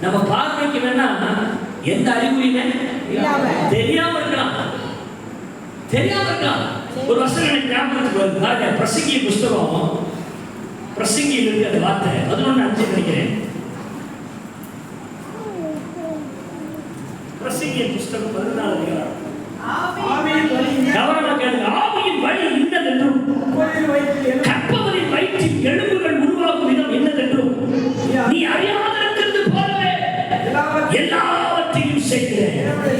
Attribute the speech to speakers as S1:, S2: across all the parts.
S1: நம்ம பார்வைக்கு வேணா எந்த அறிகுறியுமே. தெரியாம இருக்கலாம். தெரியாம இருக்கலாம். ஒரு வருஷம் எனக்கு ஞாபகத்துக்கு வருது பாருங்க பிரசங்கி புஸ்தகம். பிரசங்கியில் இருக்கு அந்த வார்த்தை பதினொன்று அஞ்சு நினைக்கிறேன் பிரசங்கிய புஸ்தகம் பதினாலு அதிகாரம். செய்கிற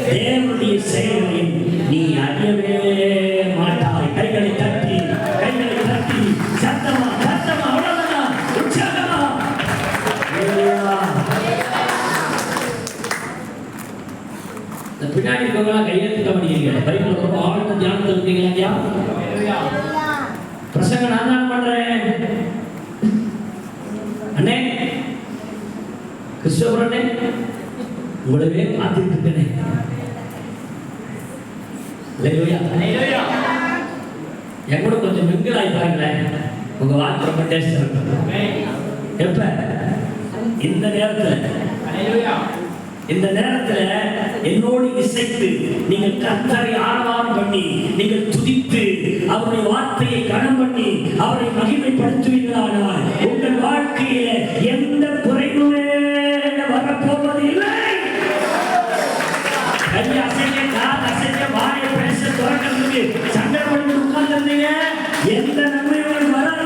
S1: தேவனுடைய செயல்களையும் நீ அறியவே மாட்டாய். கைகளை தட்டி கைகளை தட்டி சத்தமா சத்தமா அவ்வளவுதான் உற்சாகமா. பின்னாடி இருக்கவங்களாம் கையெழுத்து கவனிக்கிறீங்க பைபிள் ரொம்ப ஆழ்ந்த தியானத்தில் இருக்கீங்களா பிரசங்க நான் தான் பண்றேன். இருக்கேனே அல்லேலூயா. என் கூட கொஞ்சம் மிங்கிள் ஆகி பாருங்களேன். உங்க வாக்கு ரொம்ப டேஸ்ட் எப்ப? இந்த நேரத்துல. இந்த நேரத்துல என்னோடு இசைத்து நீங்கள் கர்த்தரை ஆரவாரம் பண்ணி நீங்கள் துதித்து அவருடைய வார்த்தையை கனம் பண்ணி அவரை மகிமைப்படுத்துவீர்களானால் கை அசைக்க கால் அசைக்க வாயை பேச துறக்கிறதுக்கு சண்டை பண்ணி உட்கார்ந்துருந்தீங்க எந்த நன்மையும் வராத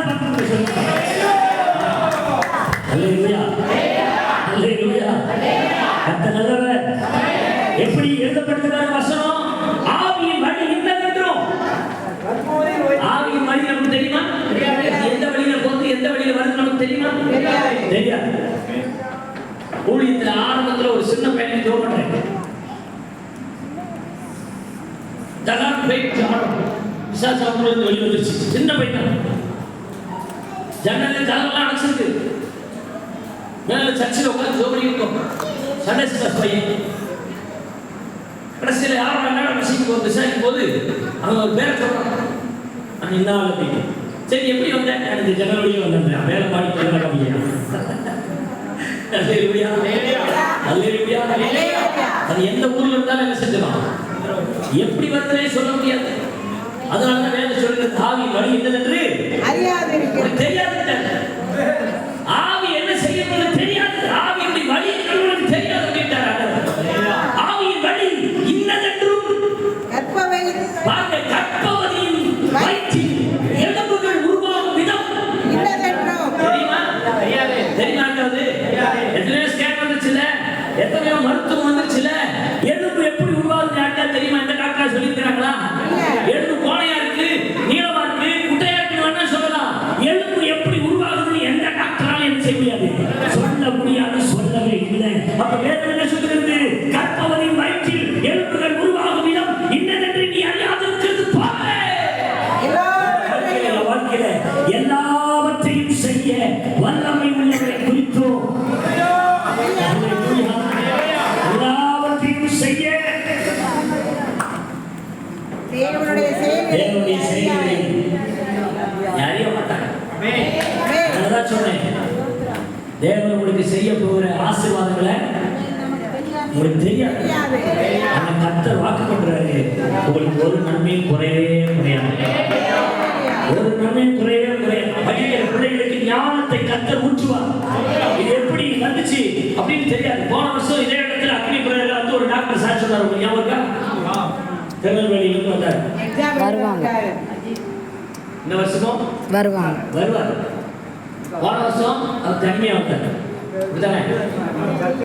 S1: அல்லேலூயா கத்த நல்லவர் எப்படி எழுதப்பட்டிருக்கிற வசனம் ஆவியின் வழி
S2: கற்பவரின் வயிற்றில்
S1: ஆவியின் வழி நமக்கு தெரியுமா எந்த வழியில போகுது எந்த வழியில வருது நமக்கு தெரியுமா?
S2: தெரியாது.
S1: தெரியாது. ஊழியத்துல ஆரம்பத்துல ஒரு சின்ன பையனை ஜோ பண்றேன் தலான் போயிட்டு ஆடும் விசாசாபுரம் வெளியே வந்துருச்சு. சின்ன பையன் ஜன்னல் கதவெல்லாம் அடைச்சிருக்கு. மேல சர்ச்சில் உட்காந்து ஜோபடி இருக்கும். சண்டே பையன். கடைசியில் யாரும் அண்ணா விஷயம் போது விசாரிக்கும் போது அவன் ஒரு பேரை என்ன ஆள் அப்படின்னு சரி எப்படி வந்தேன் எனக்கு ஜன்னல் வழியே வந்தேன் வேலை பாடி அல்லேலூயா அல்லேலூயா அது எந்த ஊர்ல இருந்தாலும் என்ன செஞ்சிடும் எப்படி வந்ததே சொல்ல முடியாது. அதனால தான் வேலை சொல்லுகிறது ஆவி வழி
S2: அறியாதிருக்கிறது.
S1: உனக்கு தெரியாது ஆவி என்ன செய்யறது தெரியாது. ஆவியுடைய வழி என்னன்னு தெரியாது ஆண்டவர். ஆவியின் வழி இன்னதென்றும்?
S2: கற்பவரின்
S1: பாருங்க கற்பவரின் வயிற்றில் எலும்புகள் உருவாகும் விதம்.
S2: இன்னதென்றும்.
S1: தெரியுமா? தெரியுமா அது எத்தனையோ ஸ்கேன் வந்துச்சுல எத்தனையோ மருத்துவம் இந்த டாக்டர் சொல்லியிருக்கிறாங்களா எலும்பு கோணையா இருக்கு நீளமா இருக்கு குட்டையா இருக்கு வேணா சொல்லலாம். எலும்பு எப்படி உருவாகுதுன்னு எந்த டாக்டராலும் என்ன செய்ய முடியாது? சொல்ல முடியாது சொல்லவே இல்லை. அப்ப வேதம் என்ன
S2: தேவனுடைய
S1: தேவனுடைய செயல்களை
S2: செயல்களை
S1: அறிய மாட்டாங்க.
S2: ஆமென்.
S1: அதான் சொன்னேன். தேவன் உங்களுக்கு செய்ய போகிற ஆசீர்வாதங்களை உங்களுக்கு தெரியாது. வாக்கு பண்றாரு. உங்களுக்கு ஒரு நன்மையும் குறையவே குறையாது. ஒரு நன்மையும் குறையவே குறையாது. படிக்கிற பிள்ளைகளுக்கு ஞானத்தை கர்த்தர் ஊற்றுவார் இது எப்படி வந்துச்சு அப்படின்னு தெரியாது. போன வருஷம் இதே திருநெல்வேலியிலிருந்து வந்தார்.
S3: வருவாங்க.
S1: இந்த வருஷமும்
S3: வருவாங்க.
S1: வருவார். போன வருஷம் அவர் தனிமையா வந்தார்.